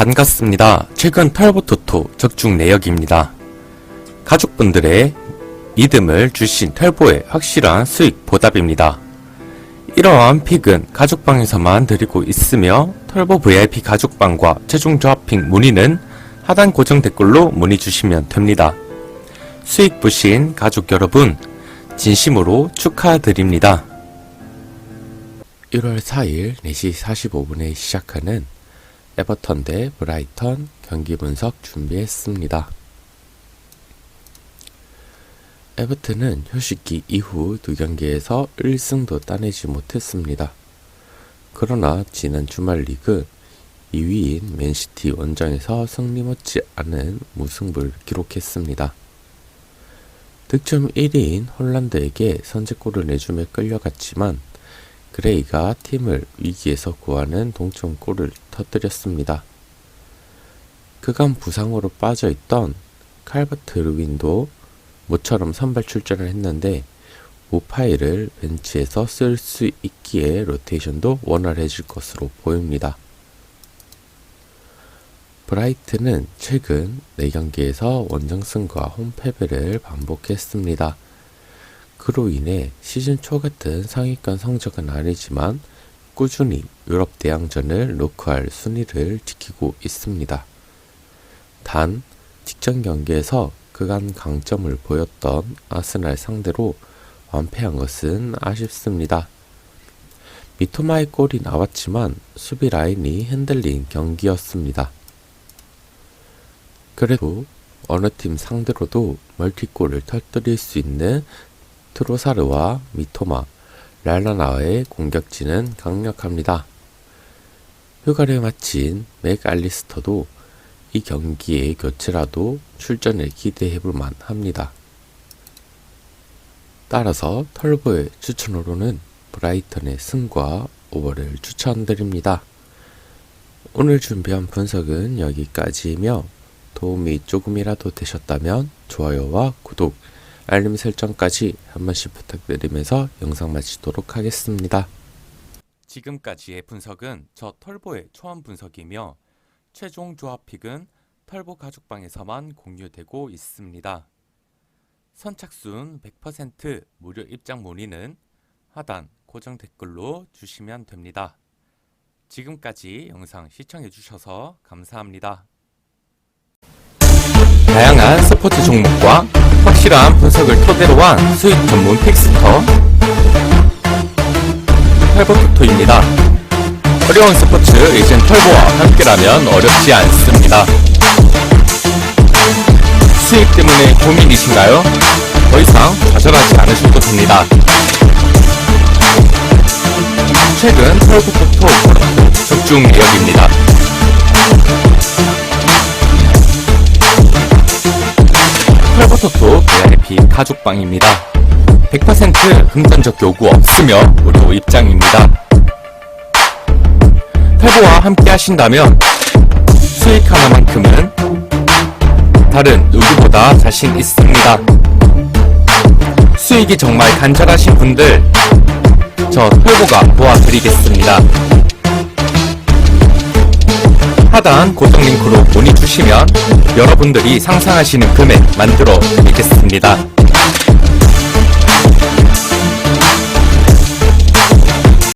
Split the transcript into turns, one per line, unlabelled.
반갑습니다. 최근 털보토토 적중 내역입니다. 가족분들의 믿음을 주신 털보의 확실한 수익 보답입니다. 이러한 픽은 가족방에서만 드리고 있으며 털보 VIP 가족방과 최종 조합 픽 문의는 하단 고정 댓글로 문의 주시면 됩니다. 수익 보신 가족 여러분 진심으로 축하드립니다. 1월 4일 4시 45분에 시작하는 에버턴 대 브라이턴 경기 분석 준비했습니다. 에버튼은 휴식기 이후 두 경기에서 1승도 따내지 못했습니다. 그러나 지난 주말 리그 2위인 맨시티 원정에서 승리 못지 않은 무승부를 기록했습니다. 득점 1위인 홀란드에게 선제골을 내주며 끌려갔지만 그레이가 팀을 위기에서 구하는 동점골을 터뜨렸습니다. 그간 부상으로 빠져있던 칼버트 루윈도 모처럼 선발 출전을 했는데 오파이를 벤치에서 쓸 수 있기에 로테이션도 원활해질 것으로 보입니다. 브라이트는 최근 4경기에서 원정승과 홈패배를 반복했습니다. 그로 인해 시즌 초 같은 상위권 성적은 아니지만 꾸준히 유럽 대항전을 노크할 순위를 지키고 있습니다. 단 직전 경기에서 그간 강점을 보였던 아스날 상대로 완패한 것은 아쉽습니다. 미토마의 골이 나왔지만 수비 라인이 흔들린 경기였습니다. 그래도 어느 팀 상대로도 멀티골을 터뜨릴 수 있는 트로사르와 미토마, 랄라나와의 공격진은 강력합니다. 휴가를 마친 맥 알리스터도 이 경기의 교체라도 출전을 기대해 볼 만 합니다. 따라서 털보의 추천으로는 브라이턴의 승과 오버를 추천드립니다. 오늘 준비한 분석은 여기까지이며 도움이 조금이라도 되셨다면 좋아요와 구독, 알림 설정까지 한 번씩 부탁드리면서 영상 마치도록 하겠습니다. 지금까지의 분석은 저 털보의 초안 분석이며 최종 조합픽은 털보 가족방에서만 공유되고 있습니다. 선착순 100% 무료 입장 문의는 하단 고정 댓글로 주시면 됩니다. 지금까지 영상 시청해주셔서 감사합니다. 다양한 스포츠 종목과 확실한 분석을 토대로 한 수익 전문 픽스터 털보토토입니다. 어려운 스포츠 이젠 털보와 함께라면 어렵지 않습니다. 수익 때문에 고민이신가요? 더 이상 좌절하지 않으셔도 됩니다. 최근 털보토토 적중 내역입니다. 털보토토 VIP 가족방입니다. 100% 금전적 요구 없으며 무료 입장입니다. 털보와 함께 하신다면 수익 하나만큼은 다른 누구보다 자신 있습니다. 수익이 정말 간절하신 분들 저 털보가 도와드리겠습니다. 하단 고정 링크로 문의 주시면 여러분들이 상상하시는 금액 만들어 드리겠습니다.